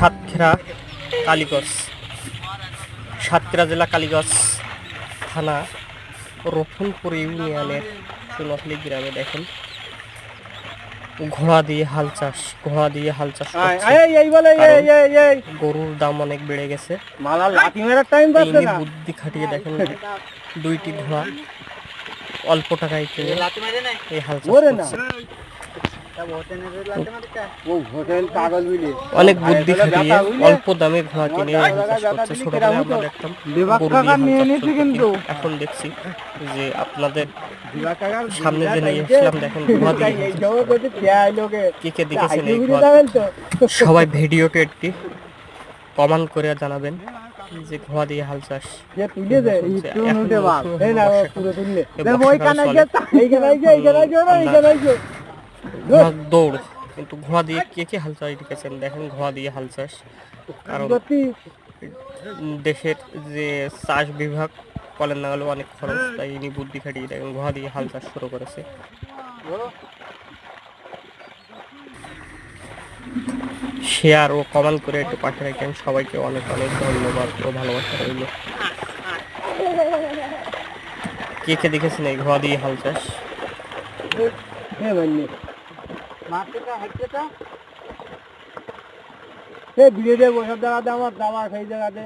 সাতক্ষীরা কালীগঞ্জ। সাতক্ষীরা জেলা কালীগঞ্জ থানা রতনপুর ইউনিয়নের সোনাখালী গ্রামে দেখেন। ঘোড়া দিয়ে হাল চাষ ঘোড়া দিয়ে হাল চাষ গরুর দাম অনেক বেড়ে গেছে। বুদ্ধি খাটিয়ে দেখেন দুইটি ঘোড়া অল্প টাকায় কিনে এই হাল চাষ অনেক বুদ্ধি খাটিয়ে অল্প দামে ঘোড়া কিনে চাষ করছে ছোটবেলায় আমরা দেখতাম। এখন দেখছি যে আপনাদের সামনে যে নিয়ে এসেছিলাম দেখেন ঘোড়া দিয়ে। কে কে দেখেছেন এই ঘোড়া? সবাই ভিডিওটি একটি কমেন্ট করে জানাবেন যে ঘোড়া দিয়ে হাল চাষ। তুলে দে চলছে। একটু এখন নুটে বাপ বর্ষা- এই না ও বর্ষাকাল। পুরো তুললে এই দেখ ওই বর্ষাকাল কানে চলে। গিয়ে এইখানে আইছে এইখানে আইছে ওরা এইখানে আইছে ঘোড়া দৌড়। কিন্তু ঘোড়া দিয়ে কে কে হাল চাষ দেখেছেন দেখেন ঘোড়া দিয়ে হাল চাষ কারণ দেশের যে চাষ বিভাগ বলেন না হলেও অনেক খরচ তাই ইনি বুদ্ধি খাটিয়ে দেখেন ঘোড়া দিয়ে হাল চাষ শুরু করেছে। শেয়ার ও কমেন্ট করে একটু পাঠিয়ে রাখেন। সবাইকে অনেক অনেক ধন্যবাদ ও ভালোবাসা রইল। কে কে দেখেছেন এই ঘোড়া দিয়ে হাল চাষ? হ্যাঁ বললি মার্কেটটা হাইটেটা সে বিয়ে দিয়ে বসে জায়গাতে আমার দাবার সেই জায়গাতে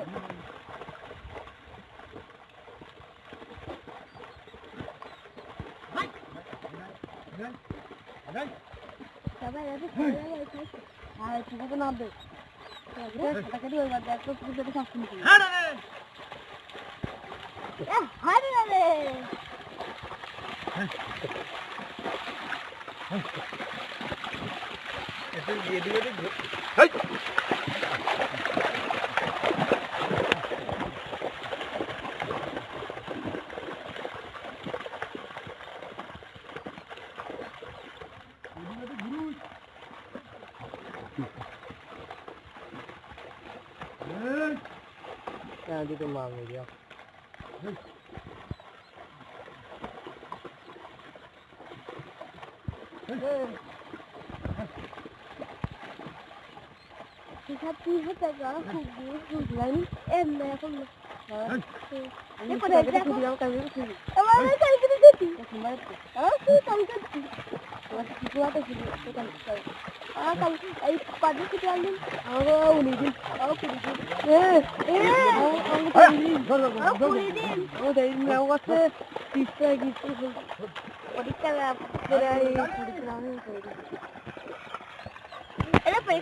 Bütün yedileri Hey! Ben dedim var mıydı ya? Hey! Ich habe die hat er gar nicht lang. Eben, da kommt noch. Eu falei, ele vai virar o cabelo comigo. Eu vou ver se ele grita aqui. Eu falei, ah, sim, tá me cantando. Eu acho que lá tá aqui. Ah, tá. Aí, padre que tá ali. Ah, o Nidinho. Ah, o Nidinho. É, é. Ah, o Nidinho. Ah, o Nidinho. Ah, daí o negócio se esfrega, se esfrega. Por isso que ela, por aí, por isso que ela não foi. Ele foi,